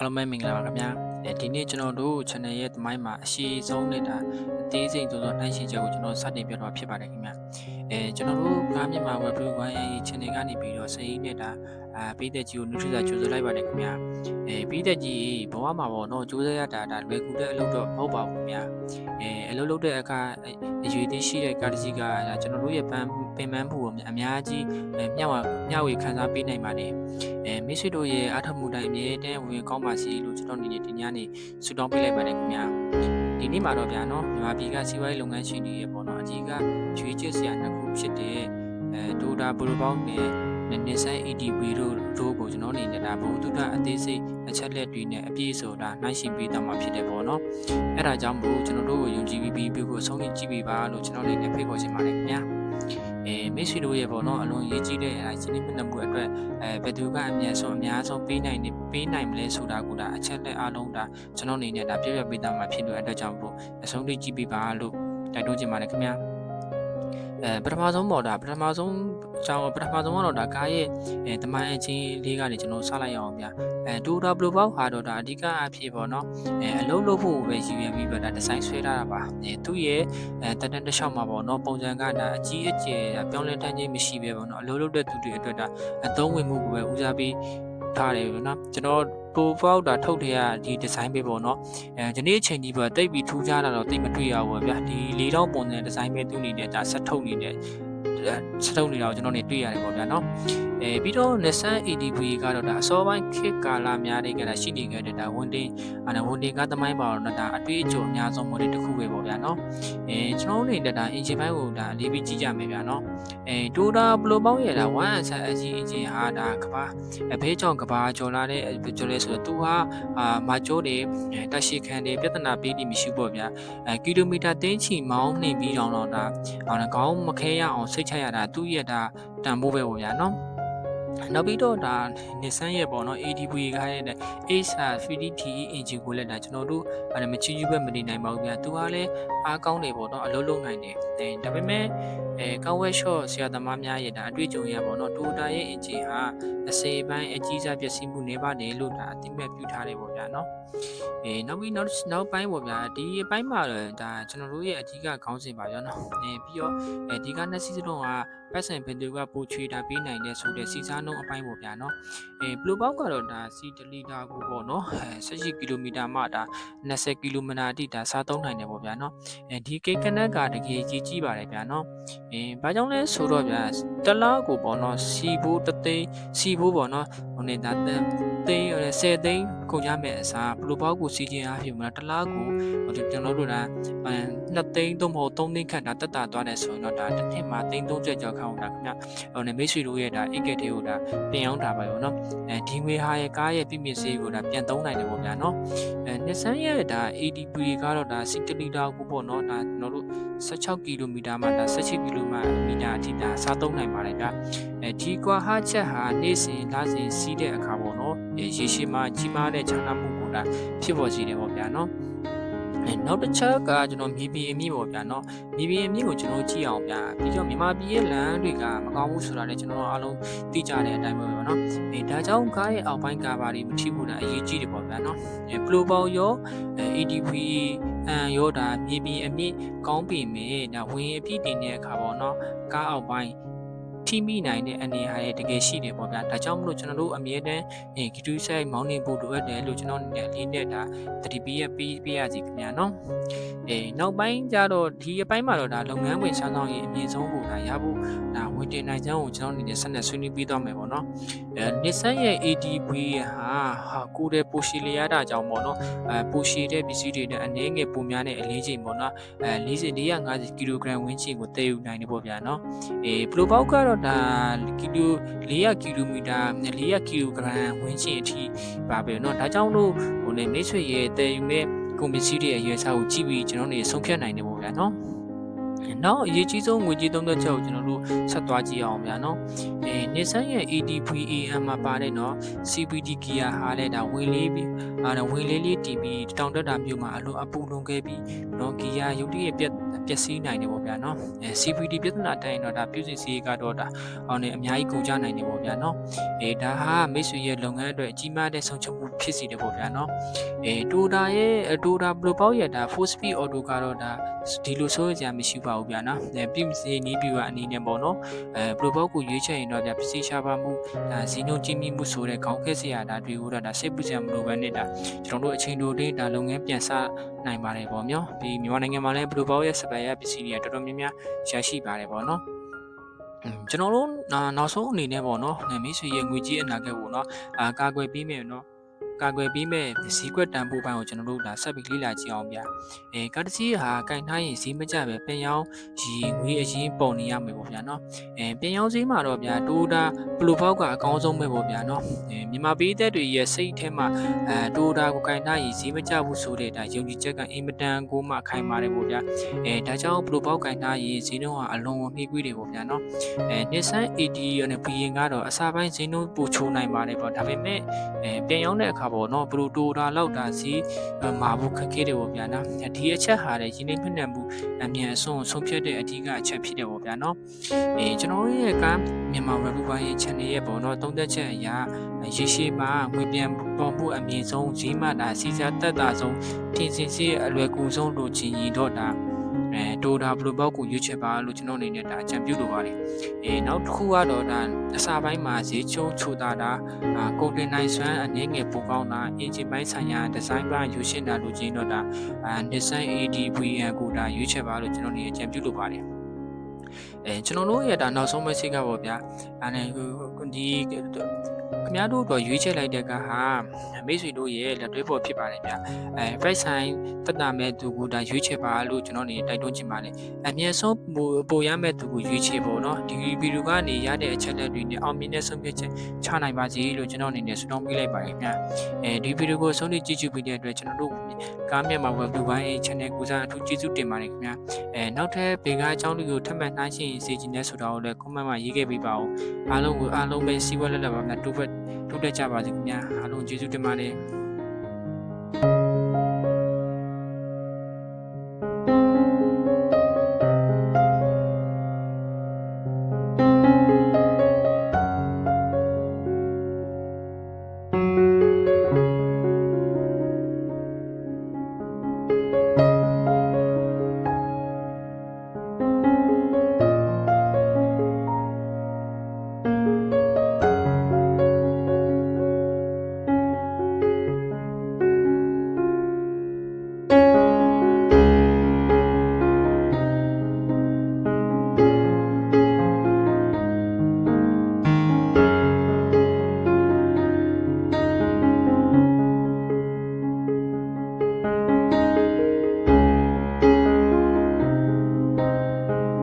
အားလုံးပဲမင်္ဂလာပါခင်ဗျာအဲဒီနေ့ကျွန်တော်တို့ channel ရဲ့သမိုင်းမှာအရှိဆုံးနဲ့ဒါအသေးစိတ်ဆိုသောနှိုင်းယှဉ်ချက်ကိုကျွန်တော်စတင်ပြတော့ဖြစ်ပါတယ်ခင်ဗျာအဲကျွန်တော်တို့ကားမြန်မာ web blog ရဲ့ channel ကနေပြီးတော့စိတ်နဲ့ဒါ အာပြည်သက်ကြီးကို nutrition ကြိုးစားလိုက်ပါတယ်ခင်ဗျာအဲပြည်သက်ကြီးဘဝမှာပေါ့နော်ကြိုးစားရတာဒါလွယ်ကူတဲ့အလုပ်တော့မဟုတ်ပါဘူးခင်ဗျာအဲအလုပ်လုပ်တဲ့အခါအရွေသေးရှိတဲ့ကားတစ်စီးကဒါကျွန်တော်တို့ရဲ့ပန်းပင်ပန်းမှုကိုအများကြီးမျှဝမျှဝေခန်းစားပေးနိုင်ပါတယ်အဲမိတ်ဆွေတို့ရဲ့အားထုတ်မှုတိုင်းအမြဲတမ်းဝင်ကောင်းပါစေလို့ကျွန်တော်အနေနဲ့ဒီညနေဆုတောင်းပေးလိုက်ပါတယ်ခင်ဗျာဒီနေ့မှာတော့ဗျာနော်မြန်မာပြည်ကစီးပွားရေးလုပ်ငန်းရှင်တွေရဲ့ပေါ့နော်အကြီးကရွေးချယ်စရာနှစ်ခုဖြစ်တဲ့အဲဒိုတာဘလူပေါင်းနဲ့ နစ်ဆန် EDV တို့တို့ကိုကျွန်တော်အနေနဲ့ဒါဘုသူတအသေးစိတ်အချက်လက်တွေနဲ့အပြည့်ဆိုတာနှိုင်းယှဉ်ပေးသွားမှာဖြစ်တယ်ပေါ့နော်အဲဒါကြောင့်မို့ကျွန်တော်တို့ကိုယုံကြည်ပြီးပြီးကိုအဆုံးဖြတ်ကြည့်ပေးပါလို့ကျွန်တော်အနေနဲ့ဖိတ်ခေါ်ချင်ပါတယ်ခင်ဗျာအဲမိတ်ဆွေတို့ရဲ့ပေါ့နော်အလွန်ရေးကြီးတဲ့အဲရှင်နေမနှမှုအတွက်အဲဘယ်သူကအမြတ်ဆုံးအများဆုံးပေးနိုင်နေပေးနိုင်မလဲဆိုတာကဒါအချက်လက်အားလုံးဒါကျွန်တော်အနေနဲ့ဒါပြပြပေးသားမှာဖြစ်လို့အတွက်ကြောင့်မို့အဆုံးထိကြည့်ပေးပါလို့တိုက်တွန်းချင်ပါတယ်ခင်ဗျာ အဲပထမဆုံးပေါ့ဒါပထမဆုံးအကြောင်းပထမဆုံးကတော့ဒါကားရဲ့အဲတမိုင်းအချင်းလေးကနေကျွန်တော်စလိုက်ရအောင်ဗျာအဲဒိုတာဘလိုပေါက်ဟာတော့ဒါအဓိကအဖြစ်ပေါ့နော်အဲအလုံးလို့ဖို့ပဲရည်ရွယ်ပြီးတော့ဒါဒီဇိုင်းဆွဲထားတာပါအဲသူ့ရဲ့အဲတန်တန်တစ်လျှောက်မှာပေါ့နော်ပုံစံကဒါအကြီးအကျယ်ပြောင်းလဲတန်းခြင်းမရှိပဲပေါ့နော်အလုံးလို့တဲ့သူတွေအတွက်ဒါအသုံးဝင်မှုကိုပဲဦးစားပေး ထားတယ်ပေါ့နော်ကျွန်တော်ပိုပေါက်တာထုတ်တဲ့ကဒီဒီဇိုင်းပဲပေါ့နော်အဲဒီနေ့အချိန်ကြီးပေါ့တိတ်ပြီးထူးခြားတာတော့တိတ်မတွေ့ရဘူးပေါ့ဗျာဒီလေးတော့ပုံစံဒီဇိုင်းပဲသူ့အနေနဲ့ဒါဆက်ထုတ်နေတဲ့ ဆက်ထုတ်နေတာကိုကျွန်တော်နေတွေ့ရတယ်ပေါ့ဗျာနော်အဲပြီးတော့ Nissan ADV ကတော့ဒါအစောပိုင်းခေတ်ကာလများတဲ့ကဒါရှိနေခဲ့တဲ့ဒါဝန်တင်အဲဒါဝန်တင်ကားသမိုင်းပါတော့ဒါအတွေ့အကြုံအများဆုံး model တစ်ခုပဲပေါ့ဗျာနော်အဲကျွန်တော်တို့နေတဲ့ဒါ engine ဘိုင်းကိုဒါလေးပြီးကြည့်ကြမယ်ဗျာနော်အဲ Toyota Blow ပေါင်းရဲ့ဒါ1 answer engine engine ဟာဒါကဘာအဖေးကြောင့်ကဘာကျော်လာတဲ့ကျော်လဲဆိုတော့သူဟာအာမာကျိုးတွေတက်ရှိခံတွေပြဿနာပေးပြီးမရှိပေါ့ဗျာအဲကီလိုမီတာတင်းချီမောင်းနှိမ်ပြီးတော့တော့ဒါဟောကောင်းမခဲရအောင်စိတ်ချရတာသူ့ရဲ့ဒါတန်ဖိုးပဲပေါ့ဗျာနော် နောက်ပြီးတော့ဒါ Nissan ရဲ့ပေါ့နော် ADV ကရဲ့ Ace FDT engine ကိုလည်းဒါကျွန်တော်တို့အဲမချီးကျူးပဲမနေနိုင်ပါဘူးဗျာသူကလည်းအားကောင်းတယ်ပေါ့နော်အလုံးလုံးနိုင်တယ်အဲဒါပေမဲ့အဲကောင်းဝဲ short ဆရာသမားများရဲ့ဒါအတွေ့အကြုံရပေါ့နော် Toyota ရဲ့ engine ဟာအစေပိုင်းအကြီးစားပျက်စီးမှုနေပါတယ်လို့ဒါအသိမဲ့ပြုထားတယ်ပေါ့ဗျာနော်အဲနောက်ပြီးနောက်နောက်ပိုင်းပေါ့ဗျာဒီအပိုင်းမှာတော့ဒါကျွန်တော်တို့ရဲ့အကြီးကခေါင်းစဉ်ပါဗျာနော်အဲပြီးတော့အဲဒီကနှစ်စီးစလုံးကပတ်စံဘယ်သူကပိုချွေတာပေးနိုင်တဲ့ဆိုတဲ့စီစားနှုန်းအပိုင်းပေါ့ဗျာနော်အဲဘလူပေါက်ကတော့ဒါစီတလီတာကိုပေါ့နော်အဲ18ကီလိုမီတာမှဒါ20ကီလိုမီတာအထိဒါစားသုံးနိုင်တယ်ပေါ့ဗျာနော်အဲဒီကိတ်ကနက်ကတကယ်ကြီးကြီးပါတယ်ဗျာနော်အဲဘာကြောင့်လဲဆိုတော့ဗျာတလားကိုပေါ့နော်စီဘိုးတသိန်းစီဘိုးပေါ့နော်ဟိုနေတာ တန်းသိန်း10သိန်းကုန်ကြမယ်အစားဘလူပေါက်ကိုစီခြင်းအားဖြင့်မလားတလားကိုဟိုကျွန်တော်တို့ဒါအဲ2သိန်းသို့မဟုတ်3သိန်းခန့်ဒါတက်တာသွားတယ်ဆိုရင်တော့ဒါတစ်နှစ်မှာသိန်း30ကျော်ခေါင်းတာခင်ဗျဟိုနေမိတ်ဆွေတို့ရဲ့ဒါအိတ်ကက်တွေကိုဒါတင်အောင်တာပါရောနော်အဲဒီငွေဟာရဲ့ကားရဲ့ပြည့်မြင့်စေးကိုဒါပြန်သုံးနိုင်တယ်ပေါ့ဗျာနော်အဲ Nissan ရဲ့ဒါ ADP ကတော့ဒါ60လီတာကိုပေါ့နော်ဒါကျွန်တော်တို့16ကီလိုမီတာမှဒါ18ကီလိုမီတာအထိဒါစားသုံးနိုင်ပါတယ်ဗျာအဲဒီကွာဟာချက်ဟာနေ့စဉ်လစဉ်စီးတဲ့အခါပေါ့နော် ရေရှည်မှာကြီးမားတဲ့ခြားနားမှုကိုဒါဖြစ်ပေါ်စေတယ်ပေါ့ဗျာနော်အဲနောက်တစ်ချက်ကကျွန်တော်မြေပြင်အမြင့်ပေါ့ဗျာနော်မြေပြင်အမြင့်ကိုကျွန်တော်ကြည့်အောင်ဗျာပြီးတော့မြန်မာပြည်ရဲ့လမ်းတွေကမကောင်းဘူးဆိုတာလည်းကျွန်တော်တို့အားလုံးသိကြတဲ့အတိုင်းပဲပေါ့နော်အဲဒါကြောင့်ကားရဲ့အောက်ပိုင်းကားပါတွေမထိဘူးလားအရေးကြီးတယ်ပေါ့ဗျာနော်အဲပလိုပေါရောအဲ ADV အန်ရောဒါမြေပြင်အမြင့်ကောင်းပြီမေဒါဝင်အပြည့်တင်တဲ့အခါပေါ့နော်ကားအောက်ပိုင်း ထိမိနိုင်တဲ့အနေအထားရဲ့တကယ်ရှိတယ်ပေါ့ဗျာဒါကြောင့်မလို့ကျွန်တော်တို့အမြဲတမ်းအဲဂီတူဆိုင်မောင်းနေဖို့လိုအပ်တယ်လို့ကျွန်တော်အနေနဲ့အလေးနဲ့ဒါတတိပီရဲ့ပေးပေးရစီခင်ဗျာနော်အဲနောက်ပိုင်းကျတော့ဒီအပိုင်းမှာတော့ဒါလုပ်ငန်းဝင်စမ်းဆောင်ရေးအမြင့်ဆုံးကိုဒါရဖို့ဒါဝင်တင်နိုင်ချမ်းကိုကျွန်တော်အနေနဲ့ဆက်လက်ဆွေးနွေးပေးသွားမယ်ပေါ့နော်အဲ Nissan ရဲ့ ADV ဟာဟာကိုယ်တဲ့ပိုရှီလျာတာကြောင့်ပေါ့နော်အဲပိုရှီတဲ့ပစ္စည်းတွေနဲ့အနည်းငယ်ပုံများတဲ့အလေးချိန်ပေါ့နော်အဲ40 450ကီလိုဂရမ်ဝန်းကျင်ကိုတည်ယူနိုင်တယ်ပေါ့ဗျာနော်အေးပလိုပေါက်ကတော့ဒါကီလို400ကီလိုမီတာ400ကီလိုဂရမ်ဝန်းကျင်အထိပါပဲเนาะဒါကြောင့်လို့ဟိုနေမိတ်ဆွေရဲ့တည်ယူမဲ့ကုန်ပစ္စည်းတွေရဲ့ရွေးစားကိုကြည့်ပြီးကျွန်တော်နေဆုံးဖြတ်နိုင်တယ်ပေါ့ဗျာเนาะ နောက်အရေးကြီးဆုံးငွေကြေးသုံးသက်ချက်ကိုကျွန်တော်တို့ဆက်သွားကြည့်အောင်ဗျာနော်အဲ Nissan ရဲ့ ADVAM မှာပါတဲ့နော် CVT gear ဟာလည်းဒါဝင်လေးပြီးအာဝင်လေးလေးတီးပြီးတောင်တက်တာမျိုးမှာအလိုအပူလွန်ခဲ့ပြီးနော် gear ရုပ်တရက်ပြက်ပျက်စီးနိုင်တယ်ပေါ့ဗျာနော်အဲ CVT ပြဿနာတိုင်းတော့ဒါပြုစုစီကတော့ဒါအောင်နေအများကြီးကုန်ကြနိုင်တယ်ပေါ့ဗျာနော်အဲဒါဟာမိတ်ဆွေရဲ့လုပ်ငန်းအတွက်အကြီးမားတဲ့ဆုံးချုပ်မှုဖြစ်စီတယ်ပေါ့ဗျာနော်အဲတိုတာရဲ့တိုတာဘလိုပေါက်ရဲ့ဒါ4 speed auto ကတော့ဒါဒီလိုဆိုရမရှိပါဘူးဗျာနော်အဲပြည်စီနီးပြူအနေနဲ့ပေါ့နော်အဲဘလိုပေါက်ကိုရွေးချယ်ရင်တော့ဗျာပစ္စည်းရှားပါမှုဒါဇီနိုကြီးမြင့်မှုဆိုတဲ့ခေါင်းခဲစရာဒါတွေကိုတော့ဒါစိတ်ပူစရာမလိုဘဲနဲ့ဒါကျွန်တော်တို့အချိန်တိုလေးဒါလုပ်ငန်းပြန်စနိုင်ပါတယ်ပေါ့မျိုးဒီမြန်မာနိုင်ငံမှာလည်းဘလိုပေါက်ရဲ့စပယ်ရဲ့ပစ္စည်းတွေကတော်တော်များများရရှိပါတယ်ပေါ့နော်อืมကျွန်တော်တို့နောက်ဆုံးအနေနဲ့ပေါ့နော်မိတ်ဆွေရဲ့ငွေကြီးအနာဂတ်ကိုနော်အာကာကွယ်ပြီးမယ်နော် ကာကွယ်ပြီးမဲ့ဈေးကွက်တန်ဖိုးပိုင်းကိုကျွန်တော်တို့ဒါဆက်ပြီးလေ့လာကြည့်အောင်ဗျာအဲကာတစီဟာကင်ထားရင်ဈေးမကျပဲပြန်ရောင်းရီငွေအရင်ပုံနေရမယ်ပေါ့ဗျာနော်အဲပြန်ရောင်းဈေးမှာတော့ဗျာတိုတာဘလူဖောက်ကအကောင်းဆုံးပဲပေါ့ဗျာနော်အဲမြန်မာပြည်သက်တွေရဲ့စိတ်ထဲမှာအဲတိုတာကိုကင်ထားရင်ဈေးမကျဘူးဆိုတဲ့ဒါယုံကြည်ချက်ကအင်မတန်ကိုမှခိုင်ပါတယ်ပေါ့ဗျာအဲဒါကြောင့်ဘလူဖောက်ကင်ထားရင်ဈေးနှုန်းကအလွန်ကိုနှိကွေးတယ်ပေါ့ဗျာနော်အဲ Nissan AD နဲ့ BN ကတော့အစားပိုင်းဈေးနှုန်းပိုချိုးနိုင်ပါတယ်ပေါ့ဒါပေမဲ့အဲပြန်ရောင်းတဲ့အခါပေါ့နော်ဘလူတိုတာလောက်တာဈေးမာဖို့ခက်ခဲတယ်ပေါ့ဗျာနော်ဒီအချက်ဟာလည်းရင်းနှီးမြှုပ်နှံမှုအမြန်အဆုံးဆုံးဖြတ်တဲ့အဓိကအချက်ဖြစ်တယ်ပေါ့ဗျာနော်အဲကျွန်တော်တို့ရဲ့ကမြန်မာ review ပိုင်းရဲ့ channel ရဲ့ပေါ့နော်သုံးသက်ချက်အရာရေရှည်မှာငွေပြန်ပေါ်မှုအမြင့်ဆုံးဈေးမှတာစီစားတက်တာဆုံးပြင်ဆင်စီအလွယ်ကူဆုံးလိုချင်ရင်တော့ဒါ အဲတိုတာဘလူဘောက်ကိုရွေးချယ်ပါလို့ကျွန်တော်အနေနဲ့ဒါအကြံပြုလိုပါတယ်။အဲနောက်တစ်ခုကတော့ဒါအစာပိုင်းမှာဈေးချုံချိုတာတာအာကုန်တင်နိုင်စွမ်းအနေငယ်ပိုကောင်းတာအင်ဂျင်ပိုင်းဆိုင်ရာဒီဇိုင်းပိုင်းယူရှင်းတာလိုချင်တော့ဒါအာ Nissan ADVN ကိုဒါရွေးချယ်ပါလို့ကျွန်တော်အနေနဲ့အကြံပြုလိုပါတယ်။အဲကျွန်တော်တို့ရဲ့ဒါနောက်ဆုံး message ကပေါ့ဗျာ။အဲဒီ ခင်ဗျားတို့တော့ရွေးချယ်လိုက်တဲ့ကဟာမိတ်ဆွေတို့ရဲ့လက်တွဲပေါ်ဖြစ်ပါတယ်ဗျအဲ first sign တက်တာမဲ့သူကိုဒါရွေးချယ်ပါလို့ကျွန်တော်နေတိုက်တွန်းချင်ပါတယ်အမြဲဆုံးပို့ရမဲ့သူကိုရွေးချယ်ပေါ့နော်ဒီဗီဒီယိုကနေရတဲ့အချက်လက်တွေနဲ့အောင်မြင်တဲ့ဆုံးဖြတ်ချက်ချနိုင်ပါစေလို့ကျွန်တော်အနေနဲ့ဆုတောင်းပေးလိုက်ပါတယ်ခင်ဗျာအဲဒီဗီဒီယိုကိုဆုံးဖြတ်ကြည့်ကြည့်ပြီးတဲ့အတွက်ကျွန်တော်တို့ကားမြန်မာဝက်ဘူပိုင်း channel ကိုစားအထူးကျေးဇူးတင်ပါတယ်ခင်ဗျာအဲနောက်ထပ်ဘေကားအကြောင်းတွေကိုထပ်မံနှိုင်းရှင်စေချင်တဲ့ဆိုတာကိုလည်း comment မှာရေးခဲ့ပေးပါဦးအားလုံးကိုအားလုံးပဲစီးပွားလက်လက်ပါများတူဖက် တိုးတက်ကြပါစေခင်ဗျာအားလုံးကျေးဇူးတင်ပါတယ်